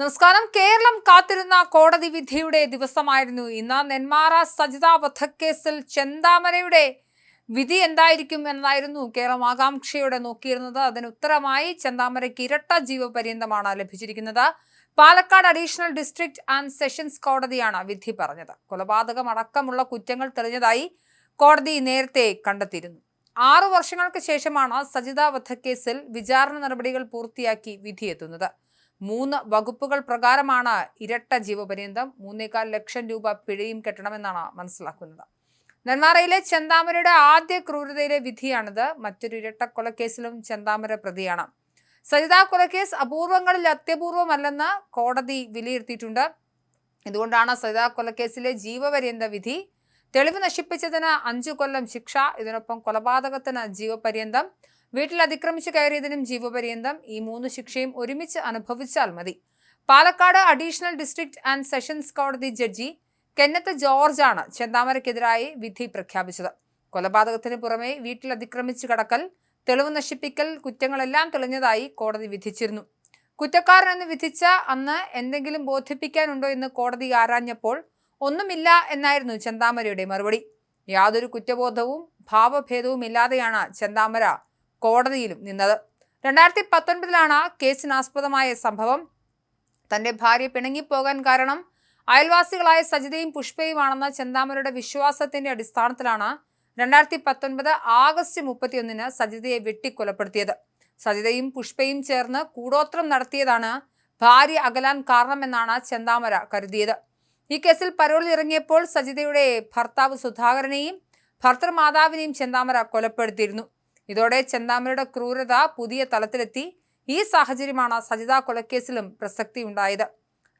നമസ്കാരം. കേരളം കാത്തിരുന്ന കോടതി വിധിയുടെ ദിവസമായിരുന്നു ഇന്ന്. നെന്മാറ സജിത വധക്കേസിൽ ചെന്താമരയുടെ വിധി എന്തായിരിക്കും എന്നായിരുന്നു കേരളം ആകാംക്ഷയോടെ നോക്കിയിരുന്നത്. അതിന് ഉത്തരമായി ചെന്താമരയ്ക്ക് ഇരട്ട ജീവപര്യന്തമാണ് ലഭിച്ചിരിക്കുന്നത്. Palakkad additional district and sessions കോടതിയാണ് വിധി പറഞ്ഞത്. കൊലപാതകം അടക്കമുള്ള കുറ്റങ്ങൾ തെളിഞ്ഞതായി കോടതി നേരത്തെ കണ്ടെത്തിയിരുന്നു. ആറു വർഷങ്ങൾക്ക് ശേഷമാണ് സജിത വധക്കേസിൽ വിചാരണ നടപടികൾ പൂർത്തിയാക്കി വിധിയെത്തുന്നത് മൂന്ന് വകുപ്പുകൾ പ്രകാരമാണ് ഇരട്ട ജീവപര്യന്തം മൂന്നേകാൽ ലക്ഷം രൂപ പിഴയും കെട്ടണമെന്നാണ് മനസ്സിലാക്കുന്നത്. നെന്മാറയിലെ ചെന്താമരയുടെ ആദ്യ ക്രൂരതയിലെ വിധിയാണിത്. മറ്റൊരു ഇരട്ട കൊലക്കേസിലും ചെന്താമര പ്രതിയാണ്. സരിത കൊലക്കേസ് അപൂർവങ്ങളിൽ അത്യപൂർവമല്ലെന്ന് കോടതി വിലയിരുത്തിയിട്ടുണ്ട്. ഇതുകൊണ്ടാണ് സരിത കൊലക്കേസിലെ ജീവപര്യന്ത വിധി തെളിവ് നശിപ്പിച്ചതിന് അഞ്ചു കൊല്ലം ശിക്ഷ ഇതിനൊപ്പം കൊലപാതകത്തിന് ജീവപര്യന്തം വീട്ടിൽ അതിക്രമിച്ചു കയറിയതിനും ജീവപര്യന്തം ഈ മൂന്ന് ശിക്ഷയും ഒരുമിച്ച് അനുഭവിച്ചാൽ മതി. Palakkad additional district and sessions കോടതി ജഡ്ജി കെന്നത്ത് ജോർജാണ് ചെന്താമരയ്ക്കെതിരായി വിധി പ്രഖ്യാപിച്ചത്. കൊലപാതകത്തിന് പുറമെ വീട്ടിൽ അതിക്രമിച്ചു കടക്കൽ തെളിവ് നശിപ്പിക്കൽ കുറ്റങ്ങളെല്ലാം തെളിഞ്ഞതായി കോടതി വിധിച്ചിരുന്നു. കുറ്റക്കാരനെന്ന് വിധിച്ച അന്ന് എന്തെങ്കിലും ബോധിപ്പിക്കാനുണ്ടോ എന്ന് കോടതി ആരാഞ്ഞപ്പോൾ ഒന്നുമില്ല എന്നായിരുന്നു ചെന്താമരയുടെ മറുപടി. യാതൊരു കുറ്റബോധവും ഭാവഭേദവും ഇല്ലാതെയാണ് ചെന്താമര കോടതിയിലും നിന്നത്. രണ്ടായിരത്തി പത്തൊൻപതിലാണ് കേസിനാസ്പദമായ സംഭവം. തന്റെ ഭാര്യ പിണങ്ങിപ്പോകാൻ കാരണം അയൽവാസികളായ സജിതയും പുഷ്പയുമാണെന്ന ചെന്താമരയുടെ വിശ്വാസത്തിന്റെ അടിസ്ഥാനത്തിലാണ് രണ്ടായിരത്തി പത്തൊൻപത് ആഗസ്റ്റ് മുപ്പത്തിയൊന്നിന് സജിതയെ വെട്ടിക്കൊലപ്പെടുത്തിയത്. സജിതയും പുഷ്പയും ചേർന്ന് കൂടോത്രം നടത്തിയതാണ് ഭാര്യ അകലാൻ കാരണമെന്നാണ് ചെന്താമര കരുതിയത്. ഈ കേസിൽ പരോളിൽ ഇറങ്ങിയപ്പോൾ സജിതയുടെ ഭർത്താവ് സുധാകരനെയും ഭർത്തൃമാതാവിനെയും ചെന്താമര കൊലപ്പെടുത്തിയിരുന്നു. ഇതോടെ ചെന്താമരയുടെ ക്രൂരത പുതിയ തലത്തിലെത്തി. ഈ സാഹചര്യമാണ് സജിത കൊലക്കേസിലും പ്രസക്തി ഉണ്ടായത്.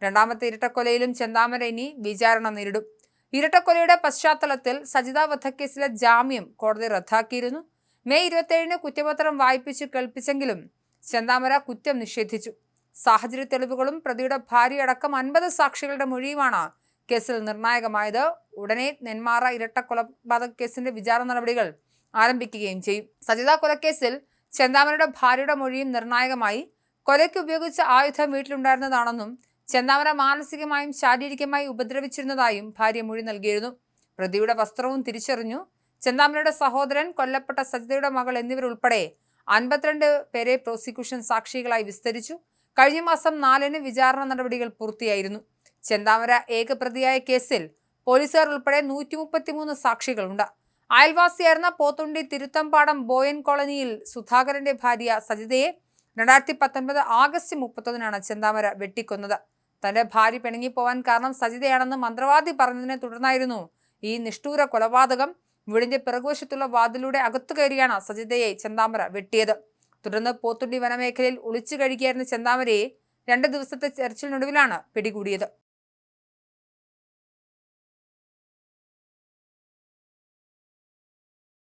രണ്ടാമത്തെ ഇരട്ടക്കൊലയിലും ചെന്താമര ഇനി വിചാരണ നേരിടും. ഇരട്ടക്കൊലയുടെ പശ്ചാത്തലത്തിൽ സജിത വധക്കേസിലെ ജാമ്യം കോടതി റദ്ദാക്കിയിരുന്നു. മെയ് ഇരുപത്തേഴിന് കുറ്റപത്രം വായിപ്പിച്ച് കേൾപ്പിച്ചെങ്കിലും ചെന്താമര കുറ്റം നിഷേധിച്ചു. സാഹചര്യ തെളിവുകളും പ്രതിയുടെ ഭാര്യയടക്കം അൻപത് സാക്ഷികളുടെ മൊഴിയുമാണ് കേസിൽ നിർണായകമായത്. ഉടനെ നെന്മാറ ഇരട്ടക്കൊലപാതക കേസിന്റെ വിചാരണ നടപടികൾ ആരംഭിക്കുകയും ചെയ്യും. സജിത കൊലക്കേസിൽ ചെന്താമരയുടെ ഭാര്യയുടെ മൊഴിയും നിർണായകമായി. കൊലയ്ക്ക് ഉപയോഗിച്ച ആയുധം വീട്ടിലുണ്ടായിരുന്നതാണെന്നും ചെന്താമര മാനസികമായും ശാരീരികമായും ഉപദ്രവിച്ചിരുന്നതായും ഭാര്യ മൊഴി നൽകിയിരുന്നു. പ്രതിയുടെ വസ്ത്രവും തിരിച്ചറിഞ്ഞു. ചെന്താമരയുടെ സഹോദരൻ കൊല്ലപ്പെട്ട സജിതയുടെ മകൾ എന്നിവരുൾപ്പെടെ അൻപത്തിരണ്ട് പേരെ പ്രോസിക്യൂഷൻ സാക്ഷികളായി വിസ്തരിച്ചു. കഴിഞ്ഞ മാസം നാലിന് വിചാരണ നടപടികൾ പൂർത്തിയായിരുന്നു. ചെന്താമര ഏകപ്രതിയായ കേസിൽ പോലീസുകാർ ഉൾപ്പെടെ നൂറ്റി മുപ്പത്തിമൂന്ന് സാക്ഷികളുണ്ട്. അയൽവാസിയായിരുന്ന പോത്തുണ്ടി തിരുത്തമ്പാടം ബോയൻ കോളനിയിൽ സുധാകരന്റെ ഭാര്യ സജിതയെ രണ്ടായിരത്തി പത്തൊൻപത് ആഗസ്റ്റ് മുപ്പത്തൊന്നിനാണ് ചെന്താമര വെട്ടിക്കൊന്നത്. തന്റെ ഭാര്യ പിണങ്ങിപ്പോവാൻ കാരണം സജിതയാണെന്ന് മന്ത്രവാദി പറഞ്ഞതിനെ തുടർന്നായിരുന്നു ഈ നിഷ്ഠൂര കൊലപാതകം. വീടിന്റെ പിറകുവശത്തുള്ള വാതിലൂടെ അകത്തു കയറിയാണ് സജിതയെ ചെന്താമര വെട്ടിയത്. തുടർന്ന് പോത്തുണ്ടി വനമേഖലയിൽ ഒളിച്ചു കഴിക്കുകയായിരുന്ന ചെന്താമരയെ രണ്ട് ദിവസത്തെ തെരച്ചിലിനൊടുവിലാണ് പിടികൂടിയത്.